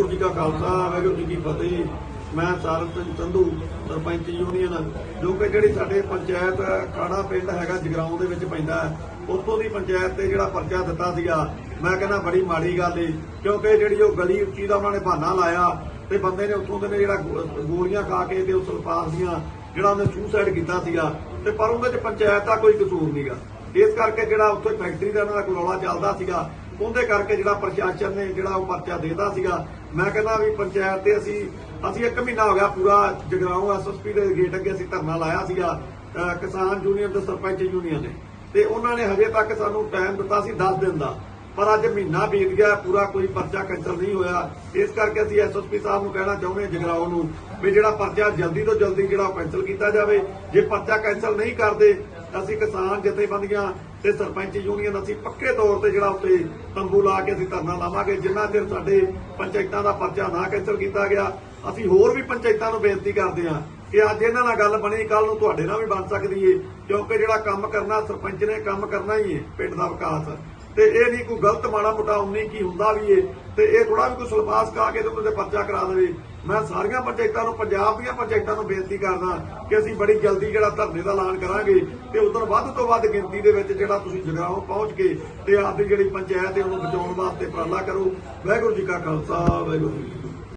ਵਾਹਿਗੁਰੂ ਜੀ ਕਾ ਖਾਲਸਾ ਵਾਹਿਗੁਰੂ ਜੀ ਕੀ ਫਤਿਹ। ਮੈਂ ਸਾਰਤ ਸਿੰਘ ਸੰਧੂ ਸਰਪੰਚ ਯੂਨੀਅਨ ਜੋ ਕਿ ਜਿਹੜੀ ਸਾਡੇ ਪੰਚਾਇਤ ਕਾੜਾ ਪਿੰਡ ਹੈਗਾ ਜਗਰਾਉਂ ਦੇ ਵਿੱਚ ਪੈਂਦਾ ਹੈ, ਦੀ ਪੰਚਾਇਤ ਤੇ ਜਿਹੜਾ ਪਰਚਾ ਦਿੱਤਾ ਸੀਗਾ ਮੈਂ ਕਹਿੰਦਾ ਬੜੀ ਮਾੜੀ ਗੱਲ ਏ ਕਿਉਂਕਿ ਜਿਹੜੀ ਉਹ ਗਲੀ ਉੱਚੀ ਦਾ ਉਹਨਾਂ ਨੇ ਬਹਾਨਾ ਲਾਇਆ ਤੇ ਬੰਦੇ ਨੇ ਉੱਥੋਂ ਦੇ ਨੇ ਜਿਹੜਾ ਗੋਲੀਆਂ ਖਾ ਕੇ ਤੇ ਉਸ ਲਪਾਸ ਦੀਆਂ ਜਿਹੜਾ ਉਹਨੇ ਸੁਸਾਈਡ ਕੀਤਾ ਸੀਗਾ ਤੇ ਪਰ ਉਹਦੇ ਚ ਪੰਚਾਇਤ ਦਾ ਕੋਈ ਕਸੂਰ ਨਹੀਂਗਾ ਇਸ ਕਰਕੇ ਜਿਹੜਾ ਉੱਥੇ ਫੈਕਟਰੀ ਦਾ ਉਹਨਾਂ ਦਾ ਕੋਈ ਰੌਲਾ ਚੱਲਦਾ ਸੀਗਾ ਉਹਦੇ ਕਰਕੇ ਜਿਹੜਾ ਪ੍ਰਸ਼ਾਸਨ ਨੇ ਜਿਹੜਾ ਉਹ ਪਰਚਾ ਦੇਤਾ ਸੀਗਾ। ਮੈਂ ਕਹਿੰਦਾ ਵੀ ਪੰਚਾਇਤ ਤੇ ਅਸੀਂ ਅਸੀਂ ਇੱਕ ਮਹੀਨਾ ਹੋ ਗਿਆ ਪੂਰਾ ਜਗਰਾਉਂ ਐਸਐਸਪੀ ਦੇ ਗੇਟ ਅੱਗੇ ਅਸੀਂ ਧਰਨਾ ਲਾਇਆ ਸੀਗਾ ਕਿਸਾਨ ਯੂਨੀਅਨ ਤੇ ਸਰਪੰਚ ਯੂਨੀਅਨ ਨੇ। ਤੇ ਉਹਨਾਂ ਨੇ ਹਜੇ ਤੱਕ ਸਾਨੂੰ ਟਾਈਮ ਦਿੱਤਾ ਸੀ 10 ਦਿਨ ਦਾ। ਪਰ ਅੱਜ ਮਹੀਨਾ ਬੀਤ ਗਿਆ, ਪੂਰਾ ਕੋਈ ਪਰਚਾ ਕੈਂਸਲ ਨਹੀਂ ਹੋਇਆ। ਇਸ ਕਰਕੇ ਅਸੀਂ ਐਸਐਸਪੀ ਸਾਹਿਬ ਨੂੰ ਕਹਿਣਾ ਚਾਹੁੰਦੇ ਹਾਂ ਨੂੰ ਵੀ ਜਿਹੜਾ ਪਰਚਾ ਜਲਦੀ ਤੋਂ ਜਲਦੀ ਜਿਹੜਾ ਉਹ ਕੈਂਸਲ ਕੀਤਾ ਜਾਵੇ। ਜੇ ਪਰਚਾ ਕੈਂਸਲ ਨਹੀਂ ਕਰਦੇ ਅਸੀਂ ਕਿਸਾਨ ਜਥੇਬੰਦੀਆਂ ਤੇ ਸਰਪੰਚ ਯੂਨੀਅਨ, ਅਸੀਂ ਪੱਕੇ ਤੌਰ ਤੇ ਜਿਹੜਾ ਉੱਤੇ ਤੰਬੂ ਲਾ ਕੇ ਅਸੀਂ ਧਰਨਾ ਲਾਵਾਂਗੇ, ਜਿੰਨਾ ਚਿਰ ਸਾਡੇ ਪੰਚਾਇਤਾਂ ਦਾ ਪਰਚਾ ਨਾ ਕੈਂਸਲ ਕੀਤਾ ਗਿਆ, ਅਸੀਂ ਹੋਰ ਵੀ ਪੰਚਾਇਤਾਂ ਨੂੰ ਬੇਨਤੀ ਕਰਦੇ ਹਾਂ ਕਿ ਅੱਜ ਇਹਨਾਂ ਨਾਲ ਗੱਲ ਬਣੀ ਕੱਲ ਨੂੰ ਤੁਹਾਡੇ ਨਾਲ ਵੀ ਬਣ ਸਕਦੀ ਏ, ਕਿਉਂਕਿ ਜਿਹੜਾ ਕੰਮ ਕਰਨਾ, ਸਰਪੰਚ ਨੇ ਕੰਮ ਕਰਨਾ ਹੀ ਏ, ਪਿੰਡ ਦਾ ਵਿਕਾਸ। ਤੇ ਇਹ ਨਹੀਂ ਕੋਈ ਗਲਤ ਮਾੜਾ ਮੋਟਾ ਉਨੀ ਕੀ ਹੁੰਦਾ ਵੀ ਏ ਤੇ ਇਹ ਥੋੜਾ ਵੀ ਕੋਈ ਸਲਫਾਸ ਕਾ ਕੇ ਤੇ ਉਹਦੇ ਪਰਚਾ ਕਰਾ ਦੇਵੇ। ਮੈਂ ਸਾਰੀਆਂ ਪੰਚਾਇਤਾਂ ਨੂੰ, ਪੰਜਾਬ ਦੀਆਂ ਪੰਚਾਇਤਾਂ ਨੂੰ ਬੇਨਤੀ ਕਰਦਾ ਕਿ ਅਸੀਂ ਬੜੀ ਜਲਦੀ ਜਿਹੜਾ ਧਰਨੇ ਦਾ ਐਲਾਨ ਕਰਾਂਗੇ ਤੇ ਉਦੋਂ ਵੱਧ ਤੋਂ ਵੱਧ ਗਿਣਤੀ ਦੇ ਵਿੱਚ ਜਿਹੜਾ ਤੁਸੀਂ ਜਗਰਾਉਂ ਪਹੁੰਚ ਕੇ ਤੇ ਆਪਦੀ ਜਿਹੜੀ ਪੰਚਾਇਤ ਹੈ ਉਹਨੂੰ ਬਚਾਉਣ ਵਾਸਤੇ ਉਪਰਾਲਾ ਕਰੋ। ਵਾਹਿਗੁਰੂ ਜੀ ਕਾ ਖਾਲਸਾ, ਵਾਹਿਗੁਰੂ ਜੀ